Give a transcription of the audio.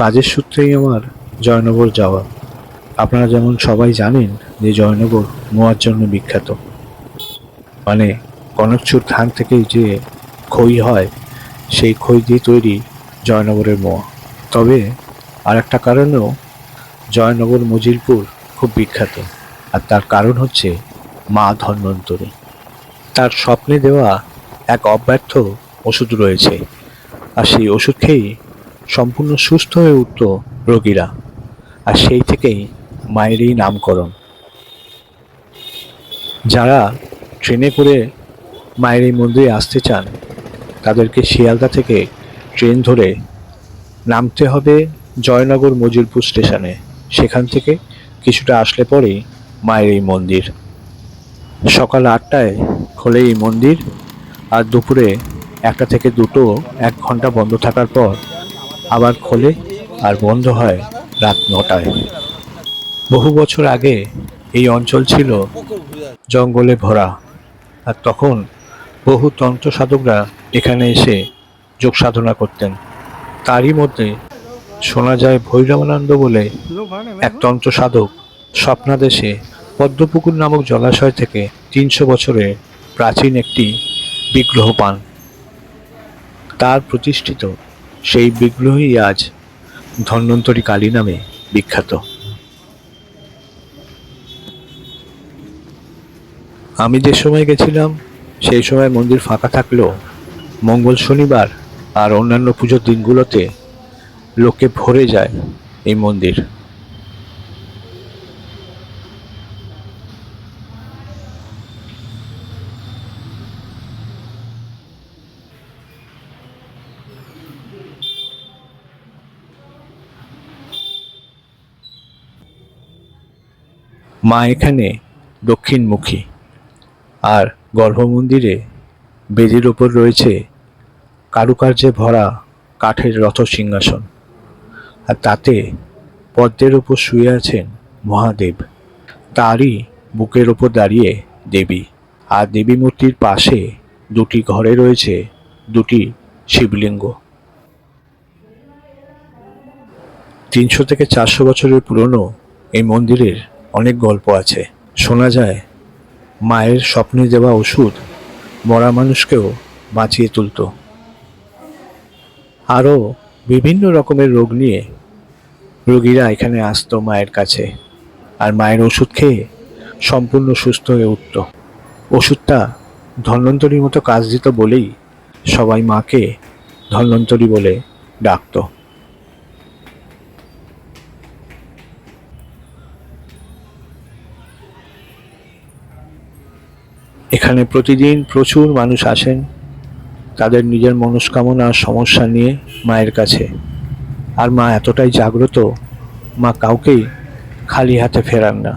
কাজের সূত্রেই আমার জয়নগর যাওয়া। আপনারা যেমন সবাই জানেন, যে জয়নগর মোয়ার জন্য বিখ্যাত। মানে কনকচুর ধান থেকে যে খই হয়, সেই খই দিয়ে তৈরি জয়নগরের মোয়া। তবে আর একটা কারণেও জয়নগর মজিরপুর খুব বিখ্যাত, আর তার কারণ হচ্ছে মা ধন্বন্তরী। তার স্বপ্নে দেওয়া এক অব্যর্থ ওষুধ রয়েছে। আর সেই ওষুধ খেয়েই সম্পূর্ণ সুস্থ হয়ে উঠত রোগীরা। আর সেই থেকেই মায়ের এই নামকরণ। যারা ট্রেনে করে মায়ের এই মন্দিরে আসতে চান, তাদেরকে শিয়ালদা থেকে ট্রেন ধরে নামতে হবে জয়নগর মজিরপুর স্টেশনে। সেখান থেকে কিছুটা আসলে পরেই মায়ের এই মন্দির। সকাল আটটায় খোলে এই মন্দির। আর দুপুরে একটা থেকে দুটো এক ঘণ্টা বন্ধ থাকার পর আবার খোলে আর বন্ধ হয় রাত নটায়। বহু বছর আগে এই অঞ্চল ছিল জঙ্গলে ভরা আর তখন বহু তন্ত্র সাধকরা এখানে এসে যোগ সাধনা করতেন। তারই মধ্যে শোনা যায় ভৈরবানন্দ বলে এক তন্ত্র সাধক স্বপ্নাদেশে পদ্মপুকুর নামক জলাশয় থেকে তিনশো বছরের প্রাচীন একটি বিগ্রহ পান। তার প্রতিষ্ঠিত। সেই বিগ্রহই আজ ধন্বন্তরী কালী নামে বিখ্যাত। আমি যে সময় গেছিলাম, সেই সময় মন্দির ফাঁকা থাকলেও মঙ্গল শনিবার আর অন্যান্য পুজোর দিনগুলোতে লোকে ভরে যায় এই মন্দির। মা এখানে দক্ষিণমুখী। আর গর্ভমন্দিরে বেদির ওপর রয়েছে কারুকার্যে ভরা কাঠের রথ সিংহাসন। আর তাতে পদ্মের ওপর শুয়ে আছেন মহাদেব। তারই বুকের ওপর দাঁড়িয়ে দেবী। আর দেবী মূর্তির পাশে দুটি ঘরে রয়েছে দুটি শিবলিঙ্গ। তিনশো থেকে চারশো বছরের পুরনো এই মন্দিরের অনেক গল্প আছে। শোনা যায়, মায়ের স্বপ্নে দেওয়া ওষুধ মরা মানুষকেও বাঁচিয়ে তুলত। আরও বিভিন্ন রকমের রোগ নিয়ে রোগীরা এখানে আসতো মায়ের কাছে আর মায়ের ওষুধ খেয়ে সম্পূর্ণ সুস্থ হয়ে উঠত। ওষুধটা ধন্বন্তরীর মতো কাজ দিত বলেই সবাই মাকে ধন্বন্তরী বলে ডাকতো। এখানে প্রতিদিন প্রচুর মানুষ আসেন তাদের নিজের মনস্কামনা, সমস্যা নিয়ে মায়ের কাছে। আর মা এতটাই জাগ্রত, মা কাউকেই খালি হাতে ফেরান না।